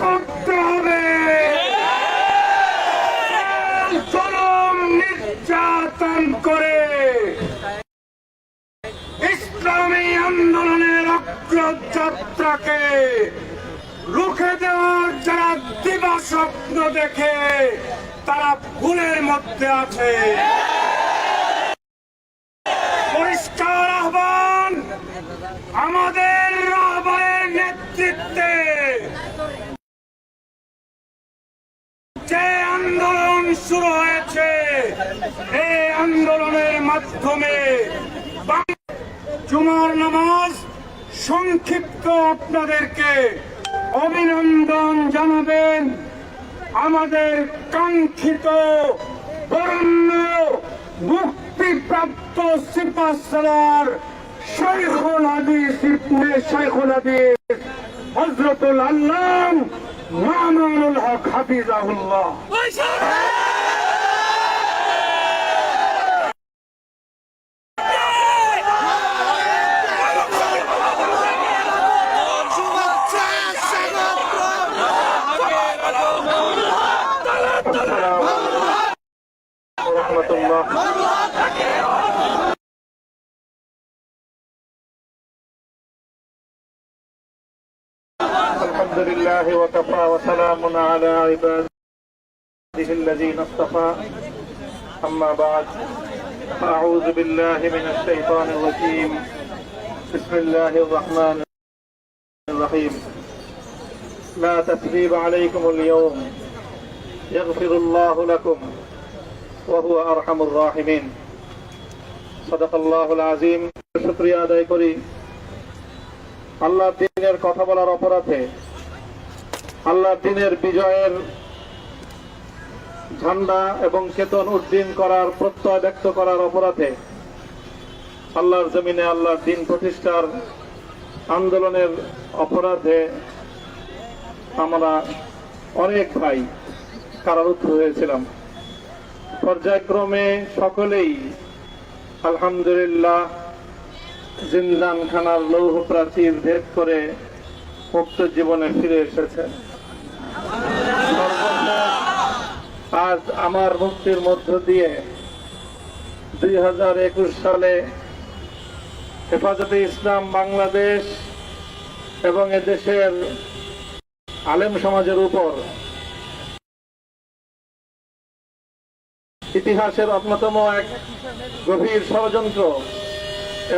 করতে নির্যাতন করে আন্দোলনের রুখে স্বপ্ন দেখে তারা ভুলের মধ্যে আছে। হয়েছে এই আন্দোলনের মাধ্যমে জুমার নামাজ সংক্ষিপ্ত আপনাদেরকে অভিনন্দন জানাবেন। আমাদের কাঙ্ক্ষিত বরণ্য মুক্তিপ্রাপ্ত সিপাসালার শাইখুল হাদিস ইবনে শাইখুল হাদিস হজরতুল আল্লাহ মামুনুল হক হাফিজাহুল্লাহ। السلام ورحمة الله الحمد لله وكفى وسلام على عباده الذين اصطفى. أما بعد أعوذ بالله من الشيطان الرجيم. بسم الله الرحمن الرحيم. لا تثريب عليكم اليوم. يغفر الله لكم وهو أرحم الراحمين صدق الله العظيم শুক্রিয়া আদায় করি আল্লাহ দিনের কথা বলার অপরাধে আল্লাহ দিনের বিজয়ের ঝান্ডা এবং চেতন উদ্দিন করার প্রত্যয় ব্যক্ত করার অপরাধে আল্লাহর জমিনে আল্লাহর দিন প্রতিষ্ঠার আন্দোলনের অপরাধে আমরা অনেক ভাই কারারুদ্ধ হয়েছিলাম। পর্যায়ক্রমে সকলেই আলহামদুলিল্লাহ জিন্দান খানার লৌহ প্রাচীর ভেদ করে মুক্ত জীবনে ফিরে এসেছে। আজ আমার মুক্তির মধ্য দিয়ে দুই হাজার একুশ সালে হেফাজতে ইসলাম বাংলাদেশ এবং এদেশের আলেম সমাজের উপর ইতিহাসের অন্যতম এক গভীর ষড়যন্ত্র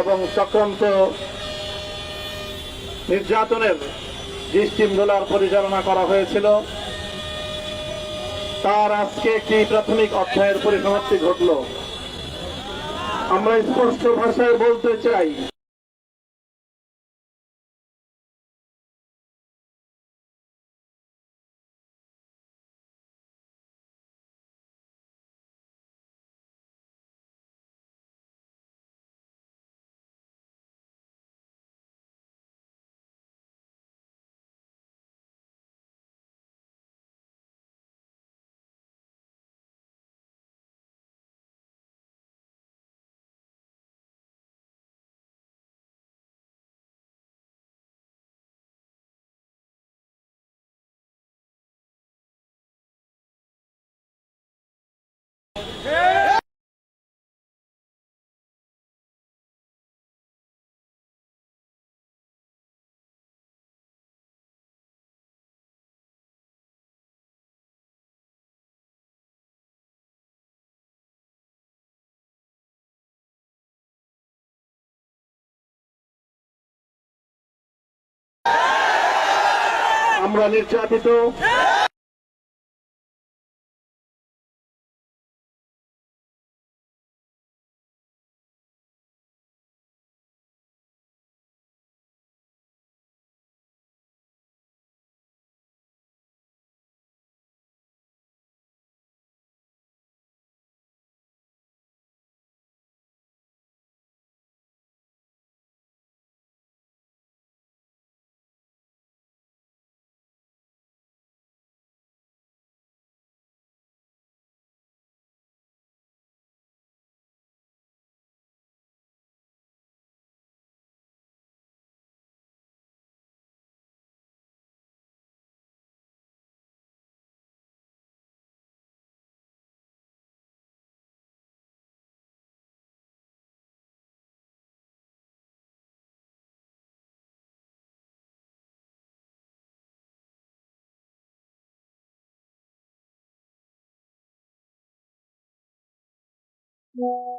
এবং চক্রান্ত নির্যাতনের যে স্টিমডোলার পরিচালনা করা হয়েছিল। তার আজকে একটি প্রাথমিক অধ্যায়ের পরিসমাপ্তি ঘটল। আমরা স্পষ্ট ভাষায় বলতে চাই আমরা নির্যাতিত। Yeah.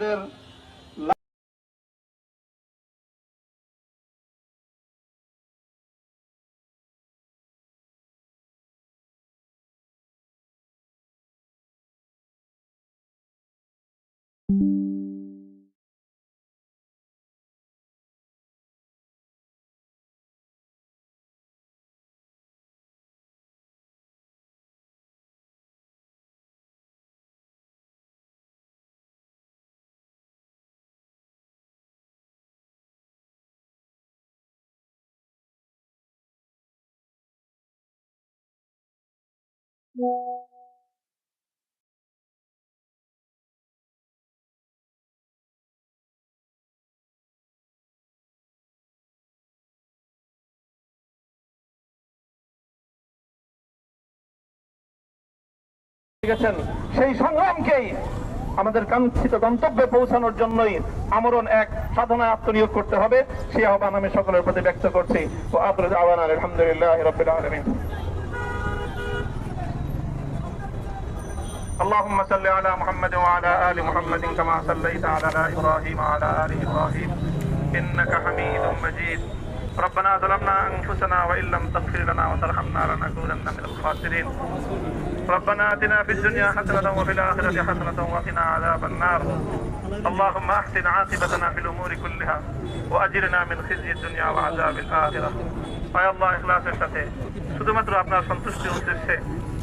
আমাদের গেছেন। সেই সংগ্রামকেই আমাদের কাঙ্ক্ষিত গন্তব্যে পৌঁছানোর জন্যই আমরণ এক সাধনায় আত্মনিয়োগ করতে হবে। সেই আহ্বান আমি সকলের প্রতি ব্যক্ত করছি। ও আফরুজ আওয়ান আলহামদুলিল্লাহ রবিল اللهم صل على محمد وعلى ال محمد كما صليت على ابراهيم وعلى ال ابراهيم انك حميد مجيد ربنا ظلمنا انفسنا وان لم تغفر لنا وترحمنا لنكونن من الخاسرين ربنا اتنا في الدنيا حسنه وفي الاخره حسنه وقنا عذاب النار اللهم احسن عاقبتنا في الامور كلها واجرنا من خزي الدنيا وعذاب الاخره আয় আল্লাহ ইখলাসের সাথে শুধুমাত্র আপনার সন্তুষ্টির উদ্দেশ্যে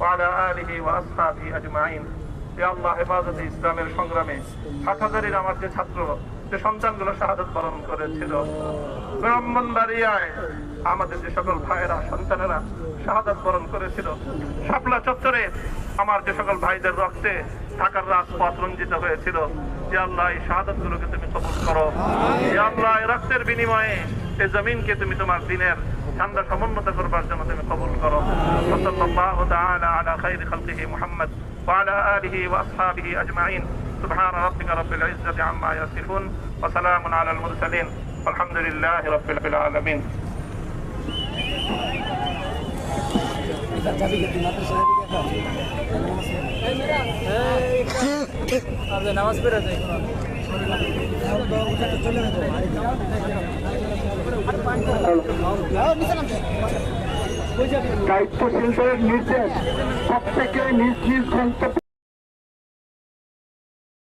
ওয়া আসহাবিহি আজমাইন। হে আল্লাহ, হেফাজতে ইসলামের সংগ্রামে হাট হাজারের আমার যে ছাত্র, যে সন্তানগুলো শাহাদত পালন করেছিল ব্রাহ্মণবাড়িয়ায় আমাদের যে সকল ভাইয়েরা, সন্তানেরা শাহাদত বরণ করেছিল, শাপলা চত্বরে আমার যে সকল ভাইদের রক্তে ঢাকার রাজপথ রঞ্জিত হয়েছিল যে আল্লাহ, এই শাহাদত গুলোকে তুমি কবুল করো। যে রক্তের বিনিময়ে এই জমিনকে তুমি তোমার দিনের ঠান্ডা সমুন্নত করবার জন্য তুমি কবুল করো সাল্লাল্লাহ তাআলা আলা খাইরি খালকিহি মুহাম্মদ ওয়া আলা আলিহি ওয়া আসহাবিহি আজমাইন সুবহান রাব্বিকা রাব্বিল ইজ্জাতি আম্মা ইয়াসিফুন ওয়া সালামুন আলাল মুরসালিন আলহামদুলিল্লাহি রাব্বিল আলামিন নামাজ পড়া যায় দায়িত্বশীলদের নির্দেশ। প্রত্যেকে নিজ নিজ গন্তব্য